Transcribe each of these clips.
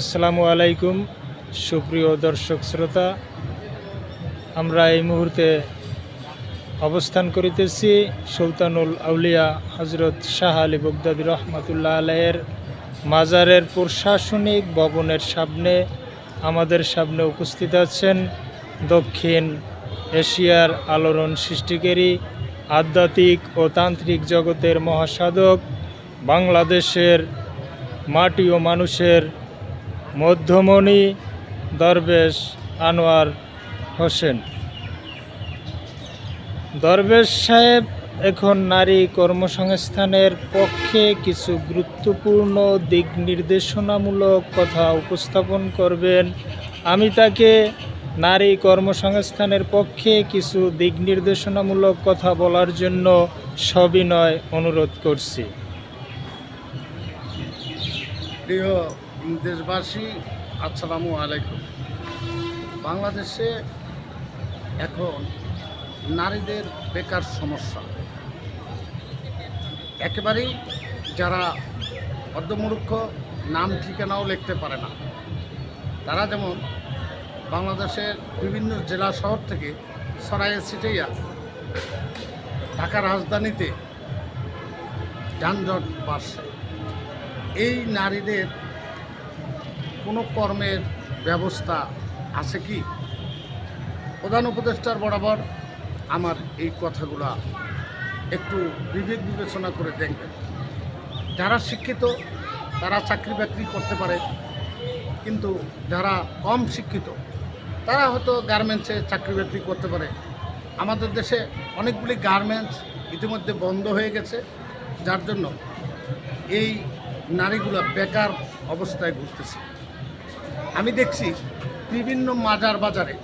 আসসালামু আলাইকুম, সুপ্রিয় দর্শক শ্রোতা। আমরা এই মুহূর্তে অবস্থান করিতেছি সুলতানুল আউলিয়া হজরত শাহ আলী বগদাদি রহমতুল্লাহ আলাইয়ের মাজারের প্রশাসনিক ভবনের সামনে। আমাদের সামনে উপস্থিত আছেন দক্ষিণ এশিয়ার আলোড়ন সৃষ্টিকারী, আধ্যাত্মিক ও তান্ত্রিক জগতের মহাসাধক, বাংলাদেশের মাটি ও মানুষের মধ্যমণি দরবেশ আনোয়ার হোসেন। দরবেশ সাহেব এখন নারী কর্মসংস্থানের পক্ষে কিছু গুরুত্বপূর্ণ দিক নির্দেশনামূলক কথা উপস্থাপন করবেন। আমি তাকে নারী কর্মসংস্থানের পক্ষে কিছু দিক নির্দেশনামূলক কথা বলার জন্য সবিনয় অনুরোধ করছি। প্রিয় দেশবাসী, আসসালামু আলাইকুম। বাংলাদেশে এখন নারীদের বেকার সমস্যা। একেবারেই যারা অর্ধমূর্খ, নাম ঠিকানাও লিখতে পারে না। তারা যেমন বাংলাদেশের বিভিন্ন জেলা শহর থেকে সরাইয়ে ছিটাইয়া ঢাকা রাজধানীতে যানজট বাড়ছে। এই নারীদের কোনো কর্মের ব্যবস্থা আছে কি? প্রধান উপদেষ্টার বরাবর আমার এই কথাগুলো একটু বিবেক বিবেচনা করে দেখবেন। যারা শিক্ষিত, তারা চাকরি বাকরি করতে পারে, কিন্তু যারা কম শিক্ষিত, তারা হয়তো গার্মেন্টসে চাকরি বাকরি করতে পারে। আমাদের দেশে অনেকগুলি গার্মেন্টস ইতিমধ্যে বন্ধ হয়ে গেছে, যার জন্য এই নারীগুলো বেকার অবস্থায় ঘুরতেছে আমি দেখছি বিভিন্ন মাজার বাজারে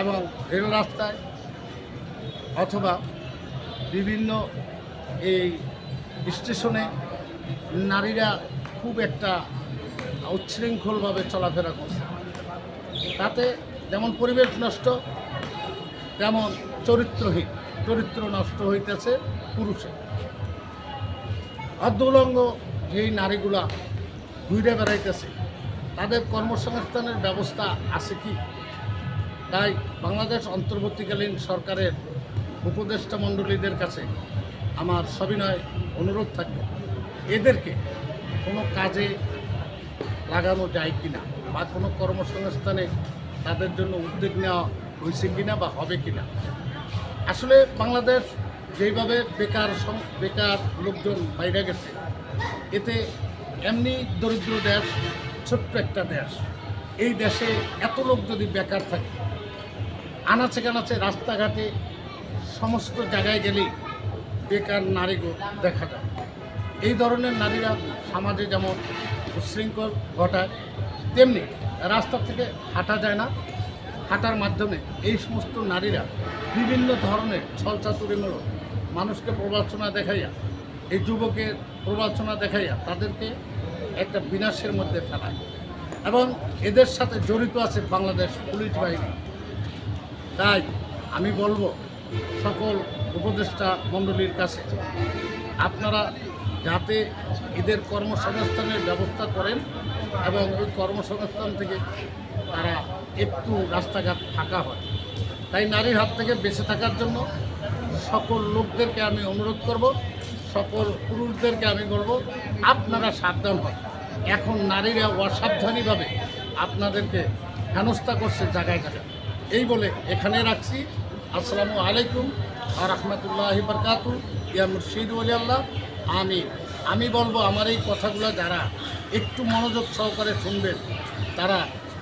এবং রেল রাস্তায় অথবা বিভিন্ন এই স্টেশনে নারীরা খুব একটা উচ্ছৃঙ্খলভাবে চলাফেরা করছে। তাতে যেমন পরিবেশ নষ্ট, তেমন চরিত্রহীন, চরিত্র নষ্ট হইতেছে পুরুষের অর্ধউলঙ্গ যেই নারীগুলা ঘুরে বেড়াইতেছে তাদের কর্মসংস্থানের ব্যবস্থা আছে কি? তাই বাংলাদেশ অন্তর্বর্তীকালীন সরকারের উপদেষ্টা মণ্ডলীদের কাছে আমার সবিনয় অনুরোধ থাকবে। এদেরকে কোনো কাজে লাগানো যায় কি না বা কোনো কর্মসংস্থানে তাদের জন্য উদ্যোগ নেওয়া হয়েছে কিনা বা হবে কিনা? আসলে বাংলাদেশ যেইভাবে বেকার বেকার লোকজন বাইরে গেছে, এতে এমনি দরিদ্র দেশ ছোট্ট একটা দেশ। এই দেশে এত লোক যদি বেকার থাকে আনাচে কানাচে রাস্তাঘাটে সমস্ত জায়গায় গেলেই বেকার নারীকে দেখা যায়। এই ধরনের নারীরা সমাজে যেমন উশৃঙ্খল ঘটায়, তেমনি রাস্তা থেকে হাঁটা যায় না। হাঁটার মাধ্যমে এই সমস্ত নারীরা বিভিন্ন ধরনের ছলচাতুরিমূলক মানুষকে প্রবাচনা দেখাইয়া, এই যুবকের প্রবাচনা দেখাইয়া তাদেরকে একটা বিনাশের মধ্যে ফেলায় এবং এদের সাথে জড়িত আছে বাংলাদেশ পুলিশ বাহিনী। তাই আমি বলব, সকল উপদেষ্টা মণ্ডলীর কাছে, আপনারা যাতে এদের কর্মসংস্থানের ব্যবস্থা করেন এবং ওই কর্মসংস্থান থেকে তারা একটু রাস্তাঘাট ফাঁকা হয়। তাই নারীর হাত থেকে বেঁচে থাকার জন্য সকল লোকদেরকে আমি অনুরোধ করব সকল পুরুষদেরকে আমি বলব, আপনারা সাবধান হন। এখন নারীরা অসাবধানীভাবে আপনাদেরকে হেনস্থা করছে, জায়গায় জায়গায়। এই বলে এখানে রাখছি। আসসালামু আলাইকুম আর রহমতুল্লাহ বরকাতু। ইয়া মুর্শিদ ওলি আল্লাহ। আমি আমি বলব, আমার এই কথাগুলো যারা একটু মনোযোগ সহকারে শুনবেন, তারা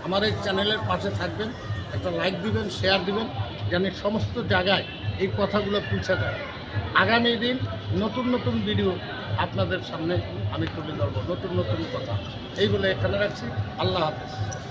আমার এই চ্যানেলের পাশে থাকবেন, একটা লাইক দিবেন, শেয়ার দিবেন, যেন সমস্ত জায়গায় এই কথাগুলো পৌঁছে যায়। আগামী দিন নতুন নতুন ভিডিও আপনাদের সামনে আমি তুলে ধরবো। নতুন নতুন কথা। এইগুলো এখানে রাখছি। আল্লাহ হাফেজ।